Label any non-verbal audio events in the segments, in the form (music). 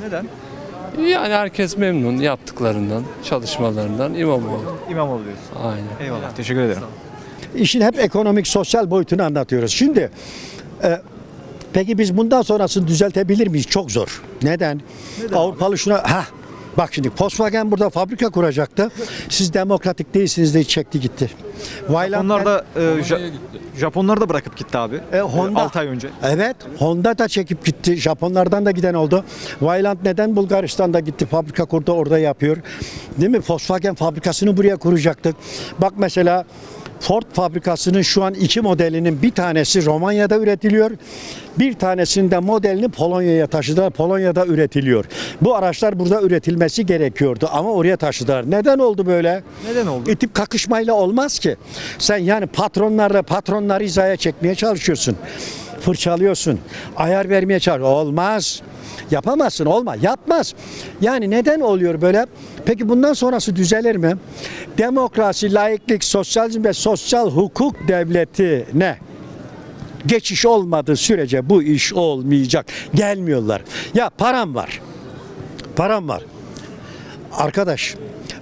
Neden? Yani herkes memnun yaptıklarından, çalışmalarından İmamoğlu. İmamoğlu diyorsun. Aynen. Eyvallah. Teşekkür ederim. İşin hep ekonomik, sosyal boyutunu anlatıyoruz. Şimdi e, peki biz bundan sonrasını düzeltebilir miyiz? Çok zor. Neden? Avrupalı şuna ha Bak şimdi Volkswagen burada fabrika kuracaktı. Siz demokratik değilsiniz de çekti gitti. Vayland Onlar da e, Ja- Japonlar da bırakıp gitti abi. E, Honda. 6 ay önce. Evet, Honda da çekip gitti. Japonlardan da giden oldu. Vayland neden Bulgaristan'da gitti? Fabrika kurdu, orada yapıyor. Değil mi? Volkswagen fabrikasını buraya kuracaktık. Bak mesela Ford fabrikasının şu an iki modelinin bir tanesi Romanya'da üretiliyor. Bir tanesinde modelini Polonya'ya taşıdılar. Polonya'da üretiliyor. Bu araçlar burada üretilmesi gerekiyordu ama oraya taşıdılar. Neden oldu böyle? Neden oldu? İtip kakışmayla olmaz ki. Sen yani patronlarla patronları hizaya çekmeye çalışıyorsun. Fırçalıyorsun. Ayar vermeye çalışıyorsun. Olmaz. Yapamazsın. Olma. Yapmaz. Yani neden oluyor böyle? Peki bundan sonrası düzelir mi? Demokrasi, laiklik, sosyalizm ve sosyal hukuk devleti ne? Geçiş olmadığı sürece bu iş olmayacak. Gelmiyorlar. Ya param var. Param var. Arkadaş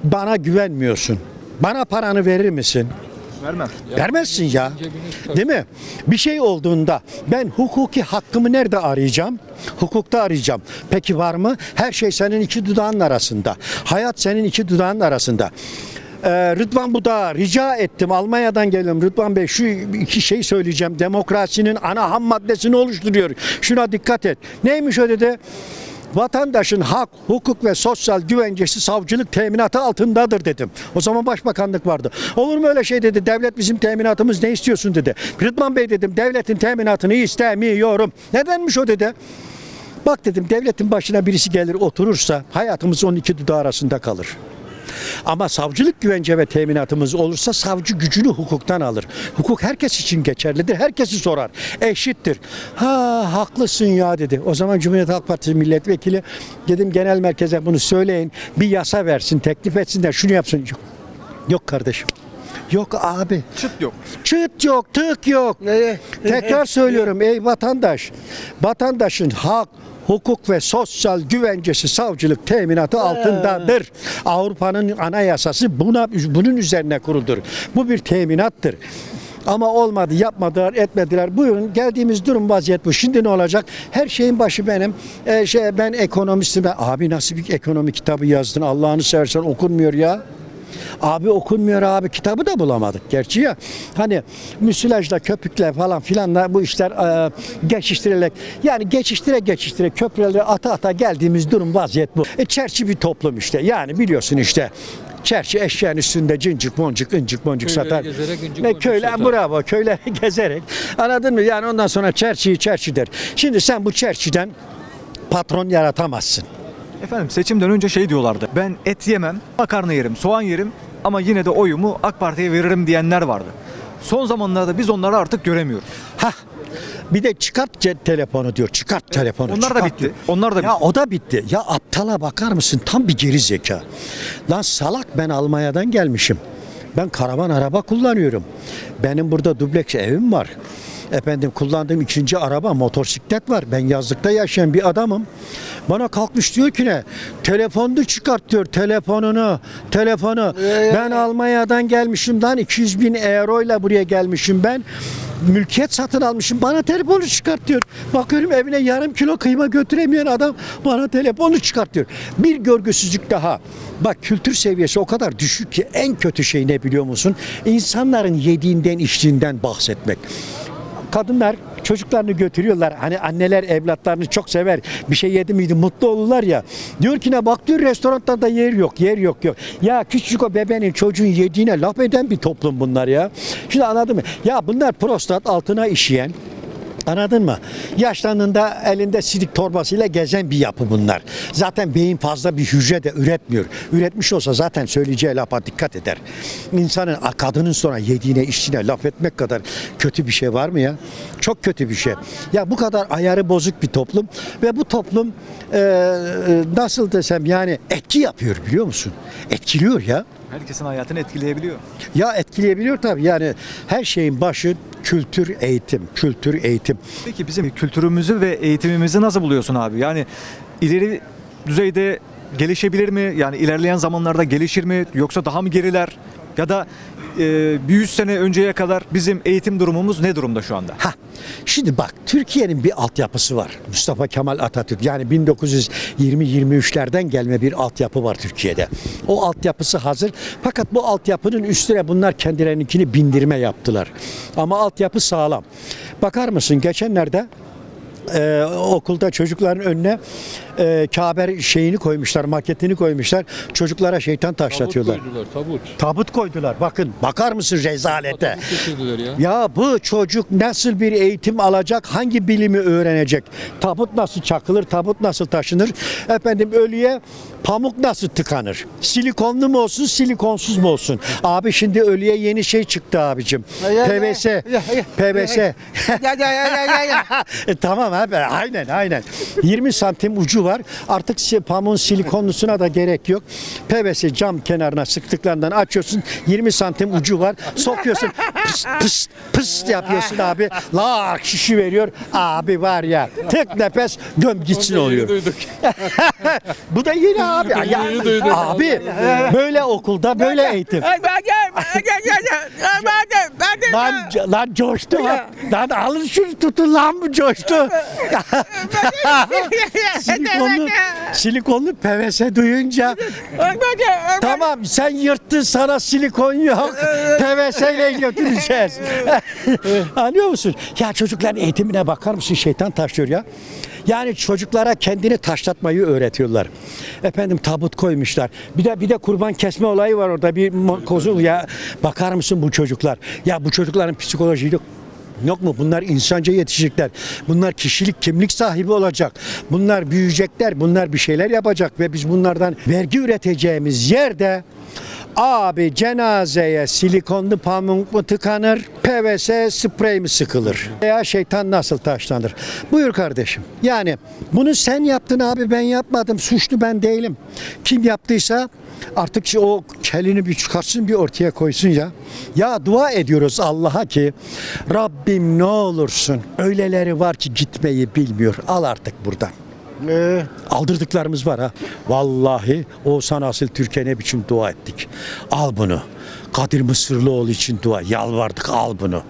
bana güvenmiyorsun. Bana paranı verir misin? Vermem. Vermezsin ya. Değil mi? Bir şey olduğunda ben hukuki hakkımı nerede arayacağım? Hukukta arayacağım. Peki var mı? Her şey senin iki dudağın arasında. Hayat senin iki dudağın arasında. Ee, Rıdvan Buda rica ettim Almanya'dan geliyorum Rıdvan Bey şu iki şey söyleyeceğim demokrasinin ana ham maddesini oluşturuyor şuna dikkat et neymiş o dedi Vatandaşın hak, hukuk ve sosyal güvencesi savcılık teminatı altındadır dedim. O zaman başbakanlık vardı. Olur mu öyle şey dedi. Devlet bizim teminatımız ne istiyorsun dedi. Rıdvan Bey dedim devletin teminatını istemiyorum. Nedenmiş o dedi. Bak dedim devletin başına birisi gelir oturursa hayatımız 12 dudağı arasında kalır. Ama savcılık güvence ve teminatımız olursa savcı gücünü hukuktan alır. Hukuk herkes için geçerlidir. Herkesi sorar. Eşittir. Ha haklısın ya dedi. O zaman Cumhuriyet Halk Partisi milletvekili dedim genel merkeze bunu söyleyin. Bir yasa versin, teklif etsin de şunu yapsın. Yok, yok kardeşim. Yok abi. Çıt yok. Çıt yok, tık yok. Tekrar söylüyorum ey vatandaş. Vatandaşın hak, hukuk ve sosyal güvencesi savcılık teminatı altındadır. Avrupa'nın anayasası buna bunun üzerine kuruldur. Bu bir teminattır. Ama olmadı, yapmadılar, etmediler. Buyurun geldiğimiz durum vaziyet bu. Şimdi ne olacak? Her şeyin başı benim. Ee, şey ben ekonomistim. Ben, abi nasıl bir ekonomi kitabı yazdın? Allah'ını seversen okunmuyor ya. Abi okunmuyor abi kitabı da bulamadık gerçi ya. Hani müsilajla köpükle falan filanla bu işler e, geçiştirilerek yani geçiştire geçiştire köprüleri ata ata geldiğimiz durum vaziyet bu. E çerçi bir toplum işte yani biliyorsun işte. Çerçi eşeğin üstünde cincik boncuk incik boncuk Köyleri satar. gezerek incik Ve boncuk köyler satar. bravo köyleri (laughs) gezerek. Anladın mı? Yani ondan sonra çerçiyi çerçi der. Şimdi sen bu çerçiden patron yaratamazsın. Efendim seçimden önce şey diyorlardı. Ben et yemem, makarna yerim, soğan yerim ama yine de oyumu AK Parti'ye veririm diyenler vardı. Son zamanlarda biz onları artık göremiyoruz. Hah. Bir de çıkart cep telefonu diyor. Çıkart telefonu. Onlar da çıkart bitti. diyor. Onlar da Ya bitti. o da bitti. Ya aptala bakar mısın? Tam bir geri zeka. Lan salak ben Almanya'dan gelmişim. Ben karavan araba kullanıyorum. Benim burada dubleks evim var. Efendim kullandığım ikinci araba motosiklet var. Ben yazlıkta yaşayan bir adamım. Bana kalkmış diyor ki ne? Telefonunu çıkart diyor telefonunu. Telefonu. Ben Almanya'dan gelmişim lan 200 bin euro ile buraya gelmişim ben. Mülkiyet satın almışım. Bana telefonu çıkart diyor. Bakıyorum evine yarım kilo kıyma götüremeyen adam bana telefonu çıkartıyor. Bir görgüsüzlük daha. Bak kültür seviyesi o kadar düşük ki en kötü şey ne biliyor musun? İnsanların yediğinden içtiğinden bahsetmek kadınlar çocuklarını götürüyorlar. Hani anneler evlatlarını çok sever. Bir şey yedi miydi mutlu olurlar ya. Diyor ki ne bak diyor restoranlarda yer yok. Yer yok yok. Ya küçücük o bebenin çocuğun yediğine laf eden bir toplum bunlar ya. Şimdi anladın mı? Ya bunlar prostat altına işeyen Anladın mı? Yaşlandığında elinde silik torbasıyla gezen bir yapı bunlar. Zaten beyin fazla bir hücre de üretmiyor. Üretmiş olsa zaten söyleyeceği lafa dikkat eder. İnsanın, kadının sonra yediğine içtiğine laf etmek kadar kötü bir şey var mı ya? Çok kötü bir şey. Ya bu kadar ayarı bozuk bir toplum ve bu toplum e, nasıl desem yani etki yapıyor biliyor musun? Etkiliyor ya. Herkesin hayatını etkileyebiliyor. Ya etkileyebiliyor tabii yani her şeyin başı kültür eğitim, kültür eğitim. Peki bizim kültürümüzü ve eğitimimizi nasıl buluyorsun abi? Yani ileri düzeyde gelişebilir mi? Yani ilerleyen zamanlarda gelişir mi? Yoksa daha mı geriler? Ya da e, bir 100 sene önceye kadar bizim eğitim durumumuz ne durumda şu anda? Ha, şimdi bak Türkiye'nin bir altyapısı var. Mustafa Kemal Atatürk yani 1920-23'lerden gelme bir altyapı var Türkiye'de. O altyapısı hazır. Fakat bu altyapının üstüne bunlar kendilerinkini bindirme yaptılar. Ama altyapı sağlam. Bakar mısın geçenlerde e, okulda çocukların önüne e, Kabe şeyini koymuşlar, maketini koymuşlar. Çocuklara şeytan taşlatıyorlar. koydular, tabut. Tabut koydular. Bakın bakar mısın rezalete? Tabut ya. Ya bu çocuk nasıl bir eğitim alacak, hangi bilimi öğrenecek? Tabut nasıl çakılır, tabut nasıl taşınır? Efendim ölüye pamuk nasıl tıkanır? Silikonlu mu olsun, silikonsuz mu olsun? Abi şimdi ölüye yeni şey çıktı abicim. PVC. PVC. (laughs) E, tamam abi aynen aynen. 20 santim ucu var. Artık si- pamuğun silikonlusuna da gerek yok. PVC cam kenarına sıktıklarından açıyorsun. 20 santim ucu var. Sokuyorsun. Pıs pıs pıs yapıyorsun abi. Lak şişi veriyor. Abi var ya tık nefes göm gitsin oluyor. Duyduk. (laughs) Bu da yeni abi. Ya, duydum. abi böyle okulda böyle eğitim. Lan, lan coştu lan. Lan alın şunu tutun lan bu coştu. (laughs) silikonlu, silikonlu PVC duyunca tamam sen yırttın sana silikon yok. PVC ile götüreceğiz. (laughs) Anlıyor musun? Ya çocukların eğitimine bakar mısın? Şeytan taşıyor ya. Yani çocuklara kendini taşlatmayı öğretiyorlar. Efendim tabut koymuşlar. Bir de bir de kurban kesme olayı var orada. Bir mo- kozu ya bakar mısın bu çocuklar? Ya bu çocukların psikolojiyi. Yok mu? Bunlar insanca yetişecekler. Bunlar kişilik, kimlik sahibi olacak. Bunlar büyüyecekler. Bunlar bir şeyler yapacak ve biz bunlardan vergi üreteceğimiz yerde Abi cenazeye silikonlu pamuk mu tıkanır, PVC sprey mi sıkılır? Veya şeytan nasıl taşlanır? Buyur kardeşim. Yani bunu sen yaptın abi ben yapmadım. Suçlu ben değilim. Kim yaptıysa artık o kelini bir çıkarsın bir ortaya koysun ya. Ya dua ediyoruz Allah'a ki Rabbim ne olursun öyleleri var ki gitmeyi bilmiyor. Al artık buradan. Aldırdıklarımız var ha. Vallahi Oğuzhan Asil Türkiye ne biçim dua ettik. Al bunu. Kadir Mısırlıoğlu için dua. Yalvardık al bunu.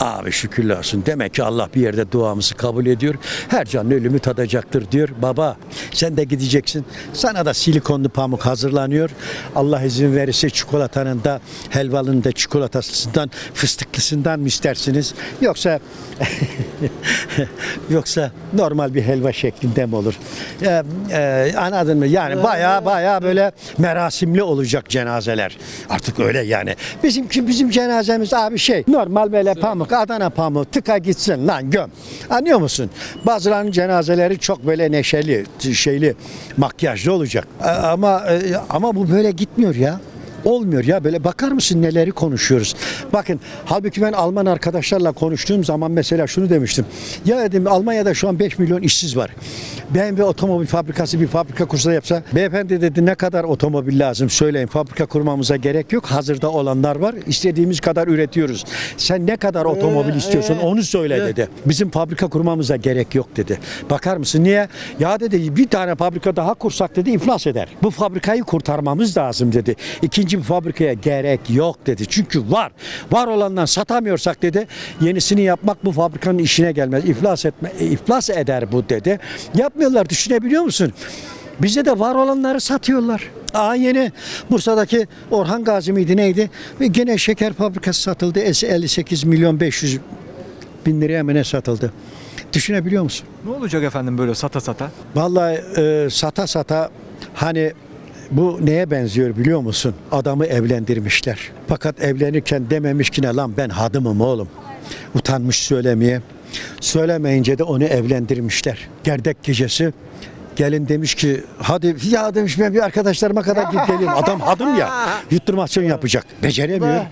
Abi şükürler olsun. Demek ki Allah bir yerde duamızı kabul ediyor. Her canlı ölümü tadacaktır diyor. Baba sen de gideceksin. Sana da silikonlu pamuk hazırlanıyor. Allah izin verirse çikolatanın da helvalının da çikolatasından fıstıklısından mı istersiniz? Yoksa (laughs) yoksa normal bir helva şeklinde mi olur? Ee, e, anladın mı? Yani baya baya böyle merasimli olacak cenazeler. Artık öyle yani. Bizimki bizim cenazemiz abi şey normal böyle pamuk Adana pamuğu tıka gitsin lan göm. Anlıyor musun? Bazılarının cenazeleri çok böyle neşeli, şeyli, makyajlı olacak. A- Ama e, ama bu böyle gitmiyor ya. Olmuyor ya böyle bakar mısın neleri konuşuyoruz. Bakın halbuki ben Alman arkadaşlarla konuştuğum zaman mesela şunu demiştim. Ya dedim Almanya'da şu an 5 milyon işsiz var. BMW otomobil fabrikası bir fabrika kursa yapsa. Beyefendi dedi ne kadar otomobil lazım söyleyin. Fabrika kurmamıza gerek yok. Hazırda olanlar var. İstediğimiz kadar üretiyoruz. Sen ne kadar otomobil istiyorsun onu söyle dedi. Bizim fabrika kurmamıza gerek yok dedi. Bakar mısın niye? Ya dedi bir tane fabrika daha kursak dedi iflas eder. Bu fabrikayı kurtarmamız lazım dedi. İkinci bir fabrikaya gerek yok dedi. Çünkü var. Var olandan satamıyorsak dedi. Yenisini yapmak bu fabrikanın işine gelmez. İflas etme e, iflas eder bu dedi. Yapmıyorlar düşünebiliyor musun? Bize de var olanları satıyorlar. Aa yeni Bursa'daki Orhan Gazi miydi neydi? Ve gene şeker fabrikası satıldı. 58 milyon 500 bin liraya mı ne satıldı? Düşünebiliyor musun? Ne olacak efendim böyle sata sata? Vallahi e, sata sata hani bu neye benziyor biliyor musun? Adamı evlendirmişler. Fakat evlenirken dememiş ki ne lan ben hadımım oğlum. Utanmış söylemeye. Söylemeyince de onu evlendirmişler. Gerdek gecesi Gelin demiş ki hadi ya demiş ben bir arkadaşlarıma kadar gidip geleyim. Adam hadım ya (laughs) yutturmasyon yapacak. Beceremiyor.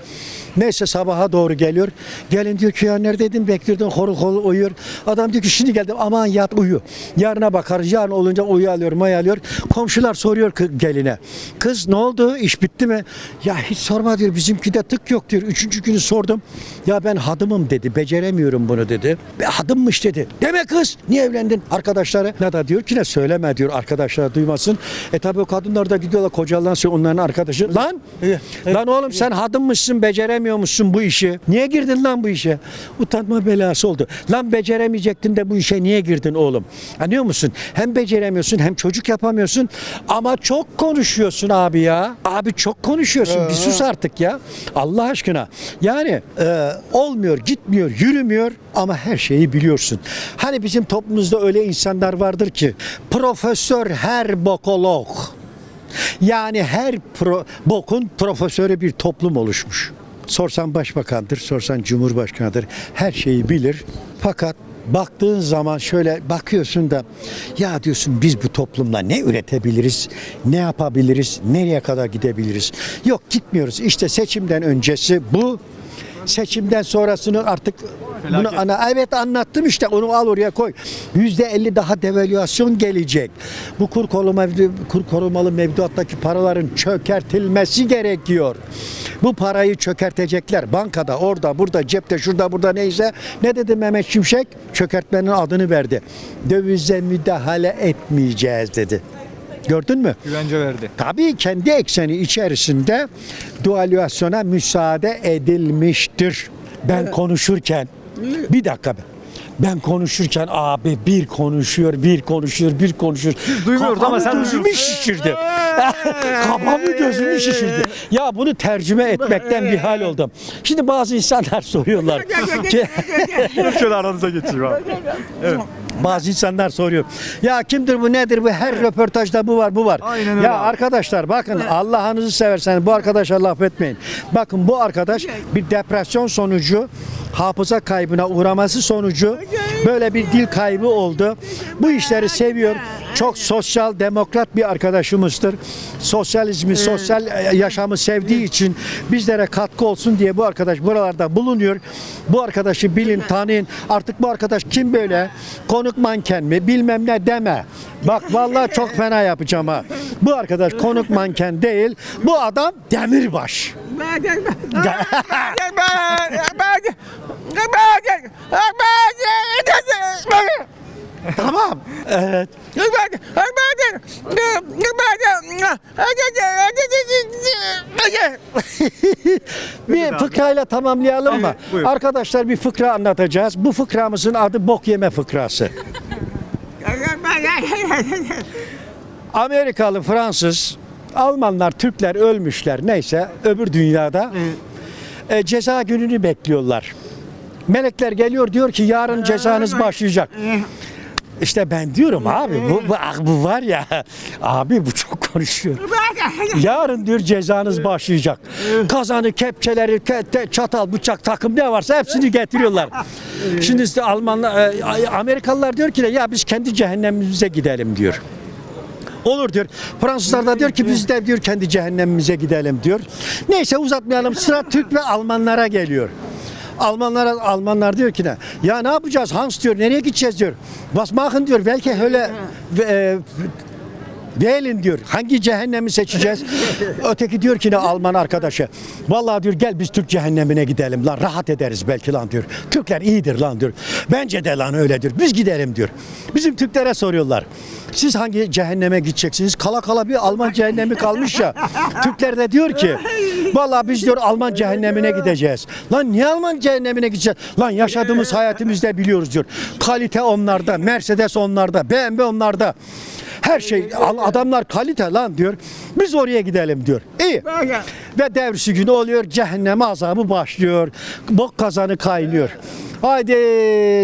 Neyse sabaha doğru geliyor. Gelin diyor ki ya neredeydin bekliyordun horul horul uyuyor. Adam diyor ki şimdi geldim aman yat uyu. Yarına bakarız yarın olunca uyuyalıyor mayalıyor. Komşular soruyor geline. Kız ne oldu iş bitti mi? Ya hiç sorma diyor bizimki de tık yok diyor. Üçüncü günü sordum. Ya ben hadımım dedi beceremiyorum bunu dedi. Be hadımmış dedi. Deme kız niye evlendin? Arkadaşları ne da diyor ki ne söyleme diyor arkadaşlar duymasın. E tabi o kadınlar da gidiyorlar kocalarına söylüyor onların arkadaşı. Lan lan oğlum sen hadımmışsın beceremiyormuşsun bu işi. Niye girdin lan bu işe? Utanma belası oldu. Lan beceremeyecektin de bu işe niye girdin oğlum? Anlıyor musun? Hem beceremiyorsun hem çocuk yapamıyorsun ama çok konuşuyorsun abi ya. Abi çok konuşuyorsun. Bir sus artık ya. Allah aşkına. Yani e, olmuyor, gitmiyor, yürümüyor ama her şeyi biliyorsun. Hani bizim toplumumuzda öyle insanlar vardır ki profesör her bokolog. Yani her pro, bokun profesörü bir toplum oluşmuş. Sorsan başbakandır, sorsan cumhurbaşkanıdır. Her şeyi bilir. Fakat baktığın zaman şöyle bakıyorsun da ya diyorsun biz bu toplumla ne üretebiliriz, ne yapabiliriz, nereye kadar gidebiliriz? Yok gitmiyoruz. İşte seçimden öncesi bu. Seçimden sonrasını artık bunu ana evet anlattım işte onu al oraya koy. Yüzde elli daha devalüasyon gelecek. Bu kur koruma kur korumalı mevduattaki paraların çökertilmesi gerekiyor. Bu parayı çökertecekler. Bankada, orada, burada, cepte, şurada, burada neyse. Ne dedi Mehmet Şimşek? Çökertmenin adını verdi. Dövize müdahale etmeyeceğiz dedi. Gördün mü? Güvence verdi. Tabii kendi ekseni içerisinde dualüasyona müsaade edilmiştir. Ben konuşurken bir dakika be. Ben konuşurken abi bir konuşuyor, bir konuşuyor, bir konuşuyor. duymuyoruz ama sen gözümü şişirdi. (laughs) Kafamı gözümü şişirdi. Ya bunu tercüme etmekten bir hal oldum. Şimdi bazı insanlar soruyorlar. ki- (laughs) Şöyle aranıza geçeyim abi. Bazı insanlar soruyor. Ya kimdir bu nedir bu her röportajda bu var bu var. Aynen öyle ya abi. arkadaşlar bakın Allah'ınızı severseniz bu arkadaşa laf etmeyin. Bakın bu arkadaş bir depresyon sonucu hafıza kaybına uğraması sonucu böyle bir dil kaybı oldu. Bu işleri seviyor. Çok sosyal demokrat bir arkadaşımızdır. Sosyalizmi, sosyal e, yaşamı sevdiği için bizlere katkı olsun diye bu arkadaş buralarda bulunuyor. Bu arkadaşı bilin, tanıyın. Artık bu arkadaş kim böyle? Konuk manken mi? Bilmem ne deme. Bak vallahi çok fena yapacağım ha. Bu arkadaş konuk manken değil. Bu adam demirbaş. (laughs) Tamam. Evet. Bir fıkrayla tamamlayalım mı? Evet, buyur. Arkadaşlar bir fıkra anlatacağız. Bu fıkramızın adı bok yeme fıkrası. Amerikalı, Fransız, Almanlar, Türkler ölmüşler neyse öbür dünyada e, ceza gününü bekliyorlar. Melekler geliyor diyor ki yarın cezanız başlayacak. İşte ben diyorum abi bu, bu, ah, bu var ya abi bu çok konuşuyor. (laughs) Yarın diyor cezanız başlayacak. Kazanı, kepçeleri, ke- çatal, bıçak, takım ne varsa hepsini getiriyorlar. (laughs) Şimdi işte Almanlar, e, Amerikalılar diyor ki de, ya biz kendi cehennemimize gidelim diyor. Olur diyor. Fransızlar da diyor ki biz de diyor kendi cehennemimize gidelim diyor. Neyse uzatmayalım. Sıra Türk ve Almanlara geliyor. Almanlara Almanlar diyor ki ne? Ya ne yapacağız Hans diyor. Nereye gideceğiz diyor. Was machen diyor. Belki öyle e, Wählen diyor. Hangi cehennemi seçeceğiz? (laughs) Öteki diyor ki ne Alman arkadaşı. Vallahi diyor gel biz Türk cehennemine gidelim lan. Rahat ederiz belki lan diyor. Türkler iyidir lan diyor. Bence de lan öyledir. Biz gidelim diyor. Bizim Türklere soruyorlar. Siz hangi cehenneme gideceksiniz? Kala kala bir Alman cehennemi kalmış ya. (laughs) Türkler de diyor ki vallahi biz diyor Alman cehennemine gideceğiz. Lan niye Alman cehennemine gideceğiz? Lan yaşadığımız hayatımızda biliyoruz diyor. Kalite onlarda, Mercedes onlarda, BMW onlarda. Her şey adamlar kalite lan diyor. Biz oraya gidelim diyor. İyi. Ve devrisi günü oluyor. Cehennem azabı başlıyor. Bok kazanı kaynıyor. Haydi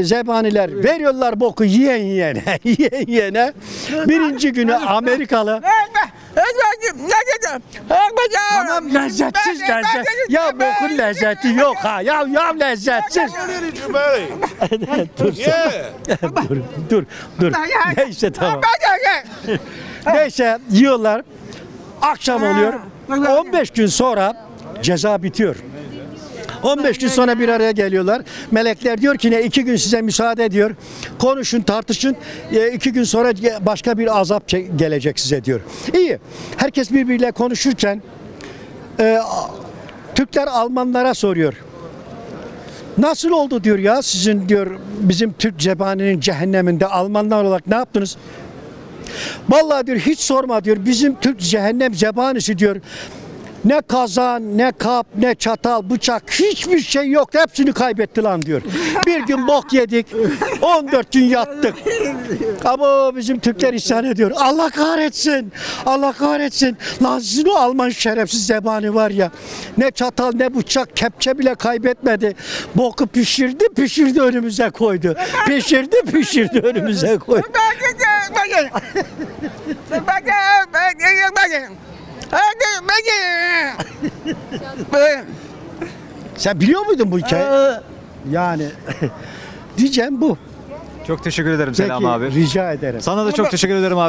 zebaniler veriyorlar boku yiyen yiyene. (laughs) yiyen yiyene. Birinci günü Amerikalı Tamam lezzetsiz lezzet. Ya bokun lezzeti yok ha. Ya ya lezzetsiz. (laughs) dur, dur dur dur. Neyse tamam. Neyse yiyorlar. Akşam oluyor. 15 gün sonra ceza bitiyor. 15 gün sonra bir araya geliyorlar. Melekler diyor ki ne iki gün size müsaade ediyor. Konuşun tartışın. E, iki gün sonra başka bir azap gelecek size diyor. İyi. Herkes birbiriyle konuşurken e, Türkler Almanlara soruyor. Nasıl oldu diyor ya sizin diyor bizim Türk cebaninin cehenneminde Almanlar olarak ne yaptınız? Vallahi diyor hiç sorma diyor bizim Türk cehennem zebanisi diyor. Ne kazan, ne kap, ne çatal, bıçak hiçbir şey yok. Hepsini kaybetti lan diyor. Bir gün bok yedik. 14 gün yattık. Ama bizim Türkler isyan ediyor. Allah kahretsin. Allah kahretsin. Lan sizin o Alman şerefsiz zebani var ya. Ne çatal ne bıçak kepçe bile kaybetmedi. Boku pişirdi pişirdi önümüze koydu. Pişirdi pişirdi önümüze koydu. Sen biliyor muydun bu hikayeyi? Yani (laughs) diyeceğim bu. Çok teşekkür ederim Selam Peki, abi. Rica ederim. Sana da çok teşekkür ederim abi.